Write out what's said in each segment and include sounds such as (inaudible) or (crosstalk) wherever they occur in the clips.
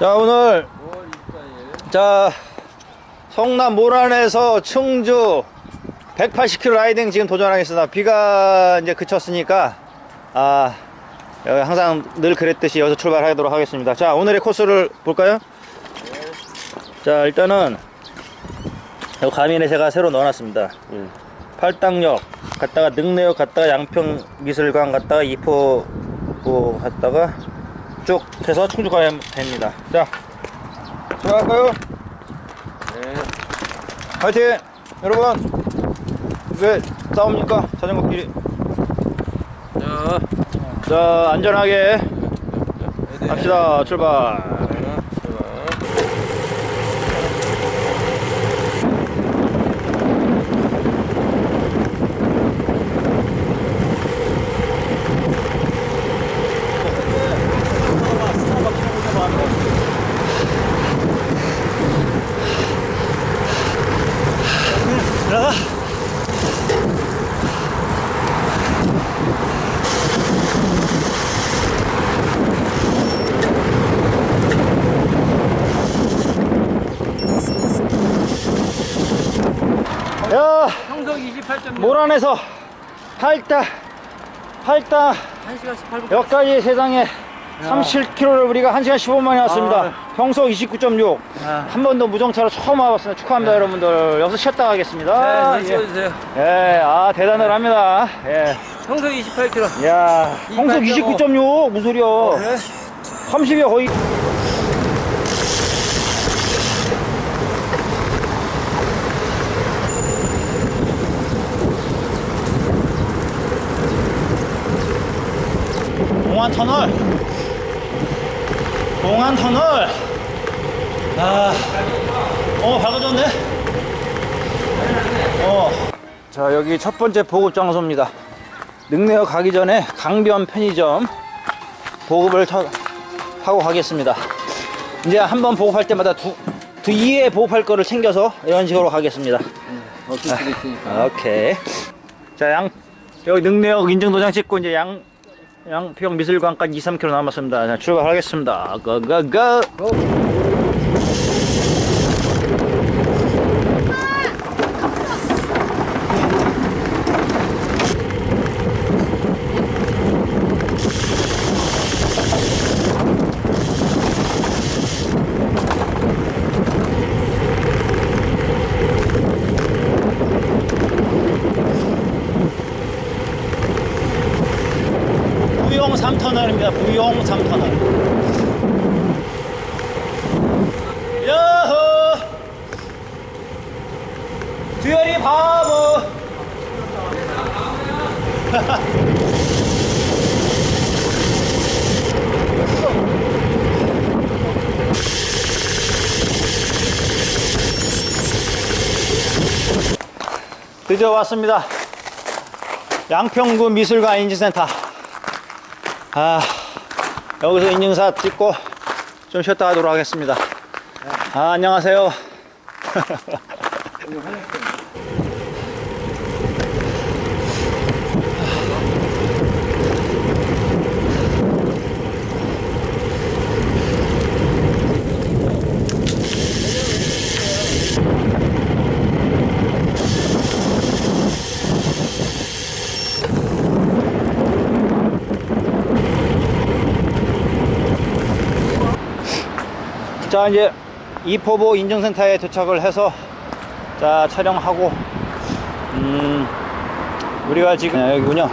자 오늘 자 성남 모란에서 충주 180km 라이딩 지금 도전하겠습니다. 비가 이제 그쳤으니까 아 항상 늘 그랬듯이 여기서 출발하도록 하겠습니다. 자 오늘의 코스를 볼까요? 자 일단은 가민에 제가 새로 넣어놨습니다. 팔당역 갔다가 능내역 갔다가 양평 미술관 갔다가 이포 갔다가 쭉 해서 충주 가면 됩니다. 자, 들어갈까요? 네. 파이팅! 여러분, 왜 싸웁니까? 자전거끼리. 자, 자, 안전하게 갑시다. 출발. 들어가. 야, 평속 28.6. 모란에서 팔당, 팔당, 1시간 18분. 여기까지 세상에 37km를 우리가 1시간 15분만에 왔습니다. 평속 29.6. 아. 한 번도 무정차로 처음 와봤습니다. 축하합니다, 여러분들. 여기서 쉬었다 가겠습니다. 네, 예. 찍어주세요. 예, 아, 대단을 합니다. 예. 평속 28km. 야, 평속 29.6. 무슨 소리야. 그래? 30이 거의. 터널. 공안 터널. 아, 어, 밝아졌네. 어. 자, 여기 첫 번째 보급 장소입니다. 능내역 가기 전에 강변 편의점 보급을 타, 하고 가겠습니다. 이제 한 번 보급할 때마다 두, 두 2회 보급할 거를 챙겨서 이런 식으로 가겠습니다. 수도 있으니까. 오케이. 자, 양, 여기 능내역 인증도장 찍고 이제 양, 양평 미술관까지 2, 3km 남았습니다. 자, 출발하겠습니다. 고, 고, 고! 부용 3터널입니다. 부용 3터널. 야호! 듀얼이 바보! (laughs) 드디어 왔습니다. 양평구 미술관 인지센터. 아, 여기서 인증사 찍고 좀 쉬었다 가도록 하겠습니다. 아, 안녕하세요. 자, 이제 이포보 인증센터에 도착을 해서 자, 촬영하고 음, 우리가 지금 네, 여기군요.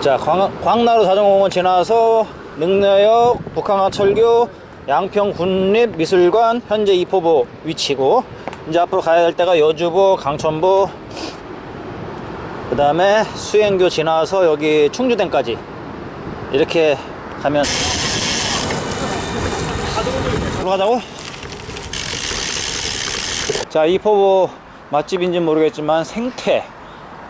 자, 광, 광나루 자전거공원 지나서 능내역, 북한강철교, 양평 국립미술관 현재 이포보 위치고 이제 앞으로 가야 될 데가 여주보, 강천보 그 다음에 수행교 지나서 여기 충주댐까지 이렇게 가면 들어가자고? 자, 이 포보 맛집인지 는 모르겠지만 생태,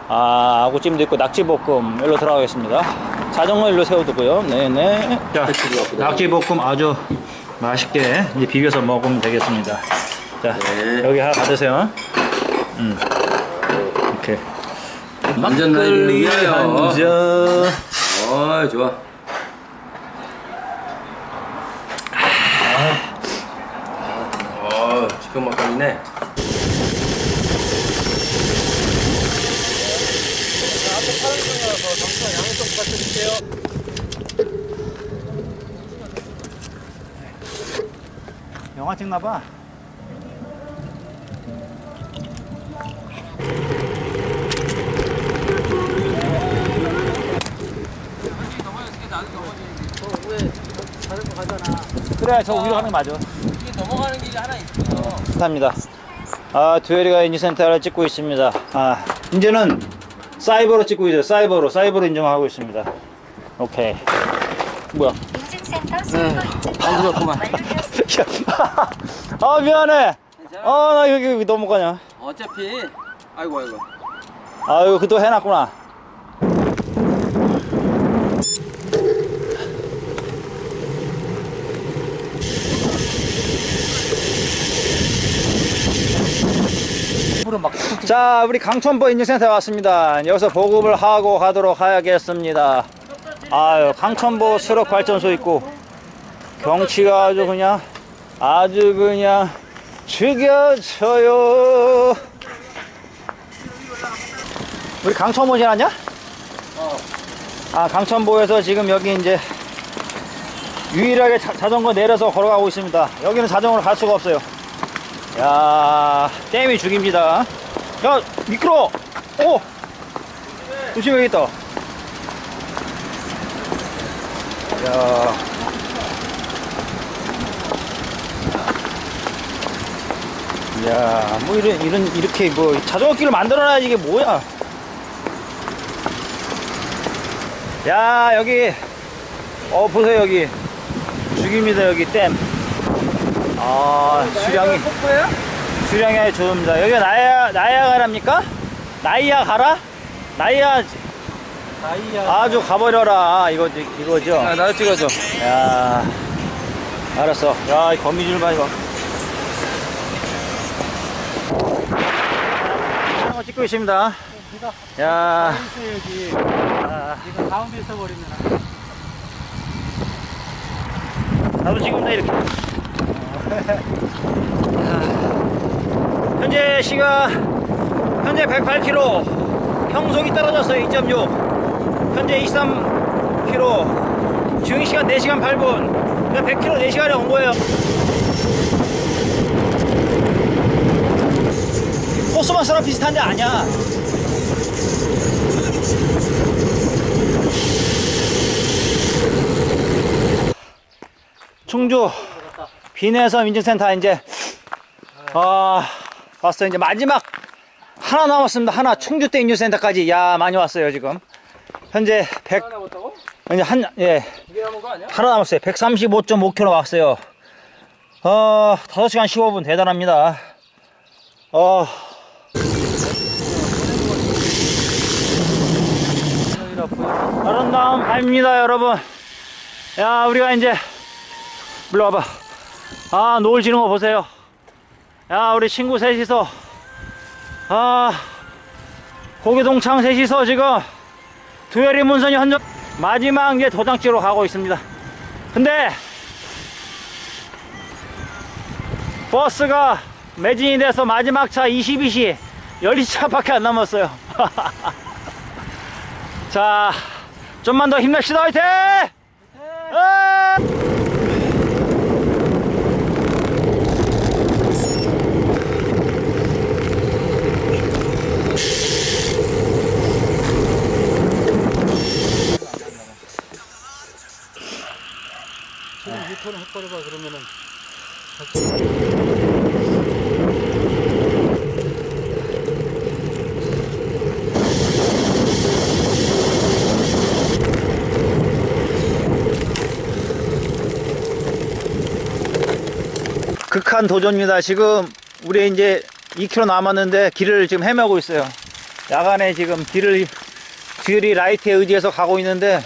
아, 아구찜도 있고 낙지볶음 일로 들어가겠습니다. 자전거 일로 세워두고요. 네네. 자, 낙지볶음 아주 맛있게 이제 비벼서 먹으면 되겠습니다. 자, 네. 여기 하나 받으세요. 음, 이렇게. 안전 나이를 위하여. 한 잔. 어, 좋아. 그 막걸리네. 영화 찍나 봐. 그래, 저 위로 가는 거 맞아. 이게 넘어가는 길이 하나 있어. 감사합니다. 아, 듀얼이가 인지센터를 찍고 있습니다. 아, 이제는 사이버로 찍고 있어요. 사이버로, 사이버로 인증하고 있습니다. 오케이. 뭐야? 인증센터 안 들었구만. 완료되었습니다. (laughs) 아, 미안해. 아, 나 여기, 여기 넘어가냐. 어차피 아이고 아이고. 아유, 그도 해놨구나. 물은 막 자, 우리 강천보 인증센터에 왔습니다. 여기서 보급을 하고 가도록 하겠습니다. 아유, 강천보 수력 발전소 있고, 경치가 아주 그냥, 아주 그냥, 죽여줘요. 우리 강천보 지났냐? 어. 아, 강천보에서 지금 여기 이제, 유일하게 자, 자전거 내려서 걸어가고 있습니다. 여기는 자전거로 갈 수가 없어요. 야, 댐이 죽입니다. 야, 미끄러! 오! 조심해야겠다. 야. 야, 뭐 이런, 이런, 이렇게 뭐, 자전거 길을 만들어놔야지 이게 뭐야. 야, 여기, 어, 보세요, 여기. 죽입니다, 여기 댐. 아, 수량이. 수량이 아주 좋습니다. 여기가 나야, 나야가랍니까? 나이아가라? 나이아, 아이야. 아주 가버려라. 이거, 이거죠? 아 나도 찍어줘. 야 알았어. 야, 이 거미줄 봐, 이거. 촬영을 찍고 있습니다. 야, 여기. 아, 이거 가운데 있어 버리면. 나도 지금 이렇게. 현재 시각, 현재 108km. 평속이 떨어졌어요, 2.6. 현재 23km. 주행 시간 4시간 8분. 그러니까 100km 4시간에 온 거예요. 호수마스랑 비슷한데 아니야. 충주 비내섬 인증센터 이제 아 왔어요. 이제 마지막 하나 남았습니다. 하나 충주대 인증센터까지. 야 많이 왔어요 지금. 현재 100 하나 남았다고? 이제 한예? 하나 남았어요. 135.5km 왔어요. 어 5시간 15분 대단합니다. 어. 아름다운 밤입니다 여러분. 야 우리가 이제 불러와봐 아 노을 지는 거 보세요. 야 우리 친구 셋이서. 아 고기동창 셋이서 지금 두열이 문선이 헌정 마지막 이제 도장지로 가고 있습니다. 근데 버스가 매진이 돼서 마지막 차 22시 10차밖에 안 남았어요. (laughs) 자 좀만 더 힘냅시다. 화이팅! 아! 유턴 극한 도전입니다. 지금 우리 이제 2km 남았는데 길을 지금 헤매고 있어요. 야간에 지금 길을 듀얼이 라이트에 의지해서 가고 있는데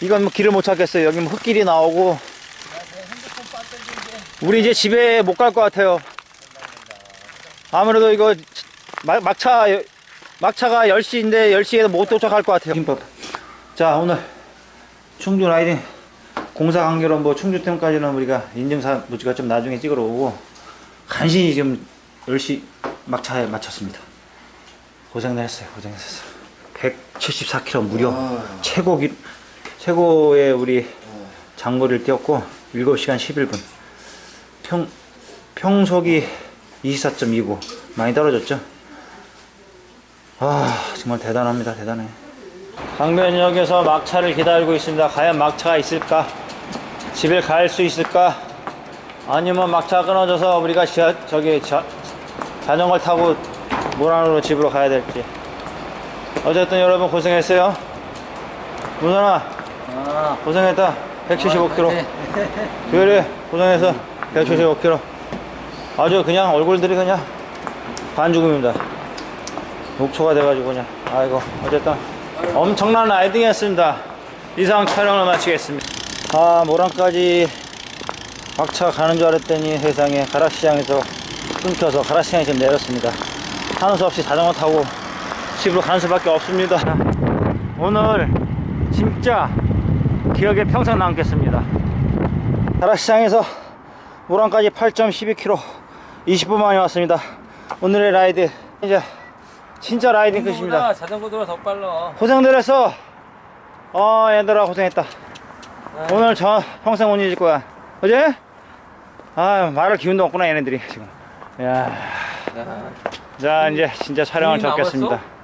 이건 뭐 길을 못 찾겠어요. 여기 뭐 흙길이 나오고 우리 이제 집에 못 갈 것 같아요. 아무래도 이거 막- 막차 막차가 10시인데 10시에도 못 도착할 것 같아요. 김밥. 자 오늘 충주 라이딩 공사 관계로 뭐 충주댐까지는 우리가 인증사 무지가 좀 나중에 찍으러 오고 간신히 지금 10시 막차에 마쳤습니다. 고생을 했어요. 고생했어요. 174km 무려 최고 기, 최고의 우리 장거리를 뛰었고 7시간 11분. 평 평속이 24.29 많이 떨어졌죠. 아 정말 대단합니다. 대단해. 강변역에서 막차를 기다리고 있습니다. 과연 막차가 있을까? 집에 갈 수 있을까? 아니면 막차가 끊어져서 우리가 지하, 저기 자, 자전거를 타고 모란으로 집으로 가야 될지. 어쨌든 여러분 고생했어요. 문선아 아, 고생했다. 175km. 네. 그래 고생해서 175km. 아주 그냥 얼굴들이 그냥 반죽음입니다. 녹초가 돼가지고 그냥 아이고 어쨌든 엄청난 라이딩이었습니다. 이상 촬영을 마치겠습니다. 아 모란까지 막차 가는 줄 알았더니 세상에 가락시장에서 끊겨서 가락시장에 지금 내렸습니다. 하는 수 없이 자전거 타고 집으로 가는 수밖에 없습니다. 오늘 진짜 기억에 평생 남겠습니다. 가락시장에서 모란까지 8.12km 20분 만에 왔습니다. 오늘의 라이드 이제 진짜 라이딩 끝입니다. 자전거보다 자전거보다 더 빨라. 고생들 했어. 어, 얘들아 고생했다. 오늘 저 평생 못 잊을 거야. 어제? 아, 말할 기운도 없구나 얘네들이 지금. 야, 야, 자 이제 진짜 촬영을 접겠습니다. 남았어?